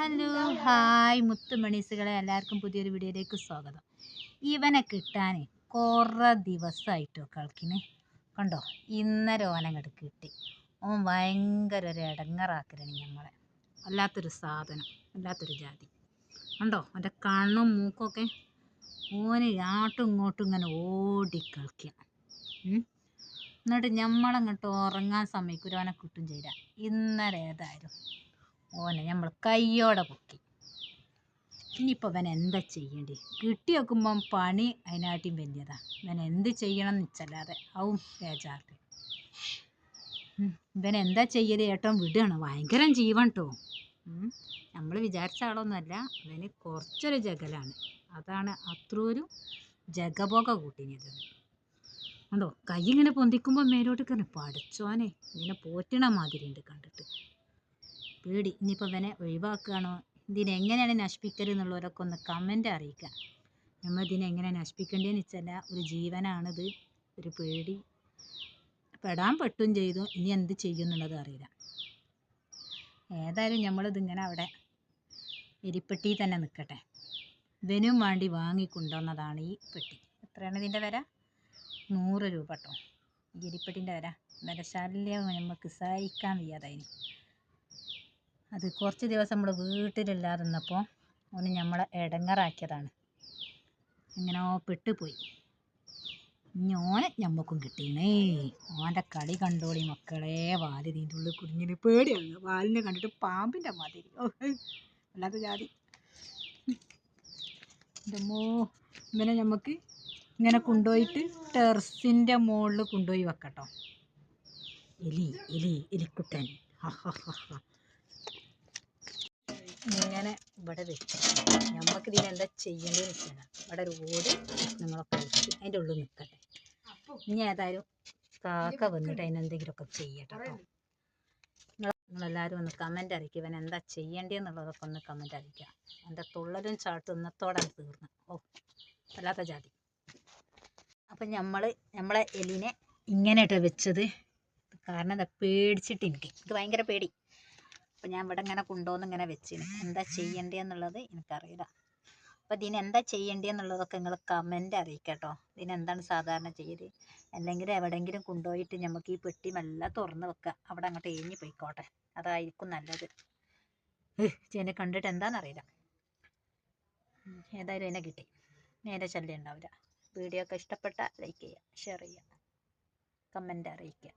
Hello hi മുത്തുമണീസുകളെ എല്ലാവർക്കും പുതിയൊരു വീഡിയോയിലേക്ക് സ്വാഗതം. ഇവനെ കിട്ടാൻ കുറേ ദിവസമായിട്ടോ കളിക്കിന് കണ്ടോ? ഇന്നലെ ഓനങ്ങോട്ട് കിട്ടി. ഓൻ ഭയങ്കര ഒരു ഇടങ്ങറാക്കലാണ് നമ്മളെ വല്ലാത്തൊരു സാധനം വല്ലാത്തൊരു ജാതി. കണ്ടോ? അവന്റെ കണ്ണും മൂക്കൊക്കെ ഓന് ആട്ടും ഇങ്ങോട്ടും ഇങ്ങനെ ഓടി കളിക്കുക എന്നിട്ട് നമ്മളങ്ങോട്ട് ഉറങ്ങാൻ സമയക്കൂല ഓനെ കിട്ടും ചെയ്ത. ഇന്നലെ ഏതായാലും ഓനെ നമ്മൾ കയ്യോടെ പൊക്കി. ഇനിയിപ്പോൾ ഇവൻ എന്താ ചെയ്യേണ്ടി? കിട്ടി വെക്കുമ്പം പണി അതിനാട്ടിയും വലിയതാ. ഇവൻ എന്ത് ചെയ്യണം എന്ന് വെച്ചല്ലാതെ ആവും ബേജാറിൽ ഇവൻ എന്താ ചെയ്യൽ ഏട്ടൻ വിടുകയാണ് ഭയങ്കര ജീവൻ കേട്ടോ നമ്മൾ വിചാരിച്ച ആളൊന്നുമല്ല. ഇവന് കുറച്ചൊരു ജഗലാണ്. അതാണ് അത്രയൊരു ജഗപോക കൂട്ടിനിയത്. കണ്ടോ? കൈ ഇങ്ങനെ പൊന്തിക്കുമ്പോൾ മേലോട്ട് കയറി പഠിച്ചോനെ. ഇങ്ങനെ പോറ്റണ മാതിരി ഉണ്ട് കണ്ടിട്ട്. പേടി. ഇനിയിപ്പോൾ ഇവനെ ഒഴിവാക്കുകയാണോ? ഇതിനെങ്ങനെയാണ് നശിപ്പിക്കൽ എന്നുള്ളവരൊക്കെ ഒന്ന് കമന്റ് അറിയിക്കുക നമ്മൾ ഇതിനെ എങ്ങനെ നശിപ്പിക്കേണ്ടതെന്ന് വെച്ചാൽ ഒരു ജീവനാണിത്. ഒരു പേടി. പെടാൻ പെട്ടും ചെയ്തു. ഇനി എന്ത് ചെയ്യും എന്നുള്ളത് അറിയില്ല. ഏതായാലും നമ്മളിതിങ്ങനെ അവിടെ എരിപ്പെട്ടി തന്നെ നിൽക്കട്ടെ. ഇവനും വേണ്ടി വാങ്ങിക്കൊണ്ടുവന്നതാണ് ഈ പെട്ടി. എത്രയാണ് ഇതിന്റെ വില? നൂറ് രൂപ കേട്ടോ. ഈ എരിപ്പെട്ടിന്റെ വില. വിലശാലിലെ നമുക്ക് സഹിക്കാൻ വയ്യാതായിന് അത് കുറച്ച് ദിവസം നമ്മൾ വീട്ടിലില്ലാതെ നിന്നപ്പോൾ ഓന് നമ്മളെ ഇടങ്ങറാക്കിയതാണ് എങ്ങനെയോ പെട്ടുപോയി. ഇനി ഓനെ ഞമ്മക്കും കിട്ടിയണേ ഓന്റെ കളി കണ്ടോളി മക്കളെ. വാൽ ഇതിന്റെ ഉള്ളിൽ കുടുങ്ങിന് പേടിയാണ്. വാലിനെ കണ്ടിട്ട് പാമ്പിന്റെ മാതിരി. അല്ലാത്ത ജാതി. എന്തോ ഇങ്ങനെ നമുക്ക് ഇങ്ങനെ കൊണ്ടുപോയിട്ട് ടെറസിന്റെ മുകളിൽ കൊണ്ടുപോയി വെക്കട്ടോ. എലി എലി എലിക്കുട്ടൻ. ഹാ ഹാ ഹാ. ഇങ്ങനെ ഇവിടെ വെച്ചു. നമുക്ക് ഇതിന് എന്താ ചെയ്യേണ്ടതെന്ന് വെച്ചാൽ ഇവിടെ ഒരു ഓട് നിങ്ങളൊക്കെ വെച്ച് അതിന്റെ ഉള്ളിൽ നിൽക്കട്ടെ. ഇനി ഏതായാലും കാക്ക വന്നിട്ട് അതിനെന്തെങ്കിലുമൊക്കെ ചെയ്യട്ടെ നിങ്ങളെല്ലാവരും ഒന്ന് കമന്റ് അറിയിക്കുക ഇവൻ എന്താ ചെയ്യേണ്ടതെന്നുള്ളതൊക്കെ ഒന്ന് കമന്റ് അറിയിക്കുക എന്റെ തുള്ളലും ചാട്ടും ഇന്നത്തോടെ തീർന്നു. ഓ വല്ലാത്ത ജാതി. അപ്പം നമ്മൾ നമ്മളെ എലിനെ ഇങ്ങനെ വെച്ചത്. കാരണം എന്താ പേടിച്ചിട്ട് എനിക്ക്. എനിക്ക് ഭയങ്കര പേടി. അപ്പം ഞാൻ ഇവിടെ ഇങ്ങനെ കൊണ്ടുവന്ന് ഇങ്ങനെ വെച്ചിന്. എന്താ ചെയ്യേണ്ടതെന്നുള്ളത് എനിക്കറിയില്ല. അപ്പോൾ ഇതിന് എന്താ ചെയ്യേണ്ടതെന്നുള്ളതൊക്കെ നിങ്ങൾ കമന്റ് അറിയിക്കട്ടോ. ഇതിനെന്താണ് സാധാരണ ചെയ്യൽ? അല്ലെങ്കിൽ എവിടെയെങ്കിലും കൊണ്ടുപോയിട്ട് നമുക്ക് ഈ പെട്ടി മെല്ലെ തുറന്ന് വെക്കുക അവിടെ അങ്ങോട്ട് എഴിഞ്ഞ് പോയിക്കോട്ടെ. അതായിരിക്കും നല്ലത്. ഇതിനെ കണ്ടിട്ട് എന്താണെന്നറിയില്ല ഏതായാലും എന്നെ കിട്ടി. നേരെ ശല്യം ഉണ്ടാവില്ല. വീഡിയോ ഒക്കെ ഇഷ്ടപ്പെട്ടാൽ ലൈക്ക് ചെയ്യുക ഷെയർ ചെയ്യുക കമന്റ് അറിയിക്കുക.